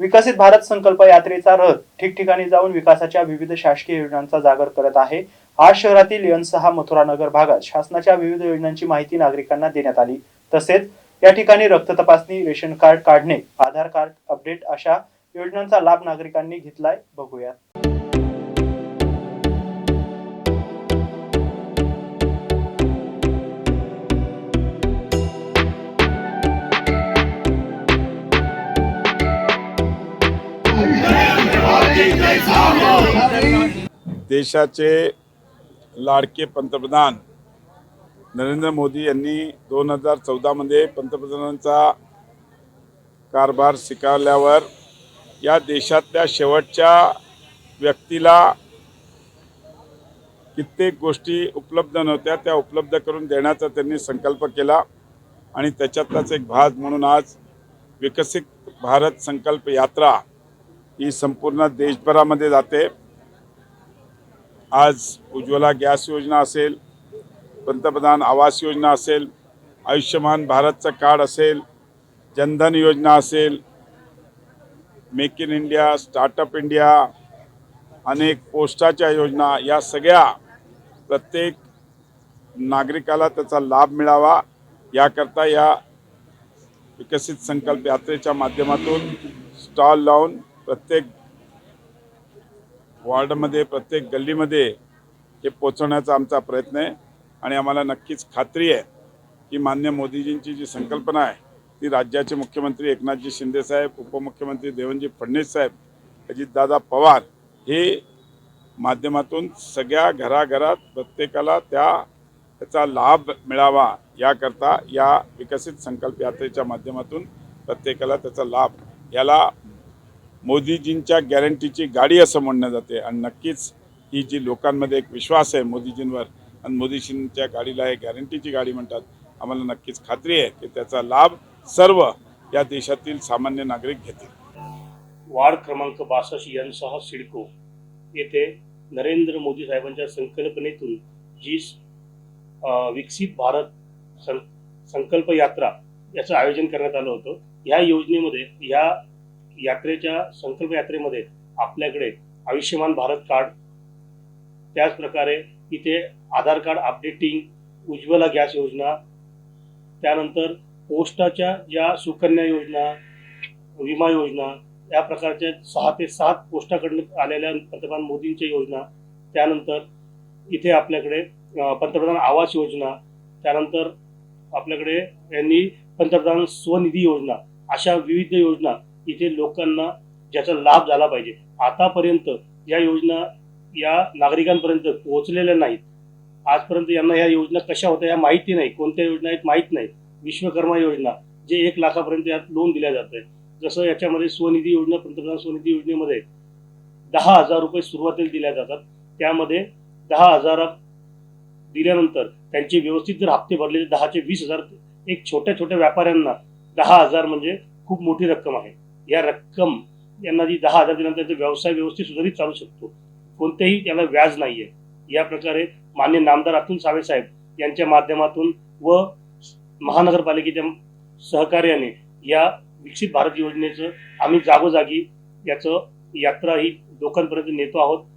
विकसित भारत संकल्प यात्रेचा रथ ठिकठिकाणी जाऊन विकासाच्या विविध शासकीय योजनांचा जागर करत आहे. आज शहरातील यन सहा मथुरा नगर भागात शासनाच्या विविध योजनांची माहिती नागरिकांना देण्यात आली. तसेच या ठिकाणी रक्त तपासणी रेशन कार्ड काढणे आधार कार्ड अपडेट अशा योजनांचा लाभ नागरिकांनी घेतलाय. बघूयात. देशाचे लाडके पंतप्रधान नरेंद्र मोदी यांनी दोन हजार चौदामध्ये पंतप्रधानांचा कारभार स्वीकारल्यावर या देशातल्या शेवटच्या व्यक्तीला कित्येक गोष्टी उपलब्ध नव्हत्या. त्या उपलब्ध करून देण्याचा त्यांनी संकल्प केला आणि त्याच्यातलाच एक भाग म्हणून आज विकसित भारत संकल्प यात्रा ही संपूर्ण देशभरामध्ये जाते. आज उज्ज्वला गॅस योजना असेल पंतप्रधान आवास योजना असेल आयुष्यमान भारतचं कार्ड असेल जनधन योजना असेल make in India startup India अनेक पोस्टाच्या योजना या सगळ्या प्रत्येक नागरिकाला त्याचा लाभ मिळावा. याकरता या विकसित संकल्प यात्रेच्या माध्यमातून स्टॉल लावून प्रत्येक वॉर्डमध्ये प्रत्येक गल्लीमध्ये हे पोचवण्याचा आमचा प्रयत्न आहे. आणि आम्हाला नक्कीच खात्री आहे की मान्य मोदीजींची जी संकल्पना आहे ती राज्याचे मुख्यमंत्री एकनाथजी शिंदेसाहेब उपमुख्यमंत्री देवेंद्रजी फडणवीस साहेब अजितदादा पवार हे माध्यमातून सगळ्या घराघरात प्रत्येकाला त्या त्याचा लाभ मिळावा याकरता या विकसित संकल्प यात्रेच्या माध्यमातून प्रत्येकाला त्याचा लाभ याला मोदीजींच्या गॅरंटीची गाडी असं म्हणणं जाते. आणि नक्कीच ही जी लोकांमध्ये एक विश्वास आहे मोदीजींवर आणि मोदीजींच्या गाडीला हे गॅरंटीची गाडी म्हणतात आम्हाला नक्कीच खात्री आहे की त्याचा लाभ सर्व या देशातील सामान्य नागरिक घेतील. वार्ड क्रमांक बासष्ट यांसह सिडको येथे नरेंद्र मोदी साहेबांच्या संकल्पनेतून जी विकसित भारत सं संकल्प यात्रा याचं आयोजन करण्यात आलं होतं. ह्या योजनेमध्ये ह्या यात्रेच्या संकल्प यात्रेमध्ये आपल्याकडे आयुष्यमान भारत कार्ड त्याचप्रकारे इथे Aadhaar card updating Ujjwala gas Yojana त्यानंतर पोस्टाच्या ज्या सुकन्या योजना विमा योजना या प्रकारच्या सहा ते सात पोस्टाकडून आलेल्या पंतप्रधान मोदींच्या योजना त्यानंतर इथे आपल्याकडे पंतप्रधान आवास योजना त्यानंतर आपल्याकडे यांनी पंतप्रधान स्वनिधी योजना अशा विविध योजना इथे लोकांना ज्याचा लाभ झाला पाहिजे. आतापर्यंत या योजना या नागरिकांपर्यंत पोहोचलेल्या नाहीत. आजपर्यंत यांना या योजना कशा होत्या या माहिती नाही. कोणत्या योजना आहेत माहीत नाही. विश्वकर्मा योजना जे एक लाखापर्यंत यात लोन दिल्या जात आहे जसं याच्यामध्ये स्वनिधी योजना पंतप्रधान स्वनिधी योजनेमध्ये दहा हजार रुपये सुरुवातीला दिल्या जातात. त्यामध्ये दहा हजार दिल्यानंतर त्यांचे व्यवस्थित जर हप्ते भरले दहाचे वीस हजार एक छोट्या छोट्या व्यापाऱ्यांना दहा हजार म्हणजे खूप मोठी रक्कम आहे. या रक्कम यांना जी दहा हजार दिल्यानंतर व्यवसाय व्यवस्थित सुधारित चालू शकतो. कोणतेही त्याला व्याज नाही आहे या प्रकारे मान्य नामदार अतुल सावे साहेब यांच्या माध्यमातून व महानगरपालिकेच्या सहकार्याने या विकसित भारत योजनेचं आम्ही जागोजागी याचं यात्रा ही लोकांपर्यंत नेतो आहोत.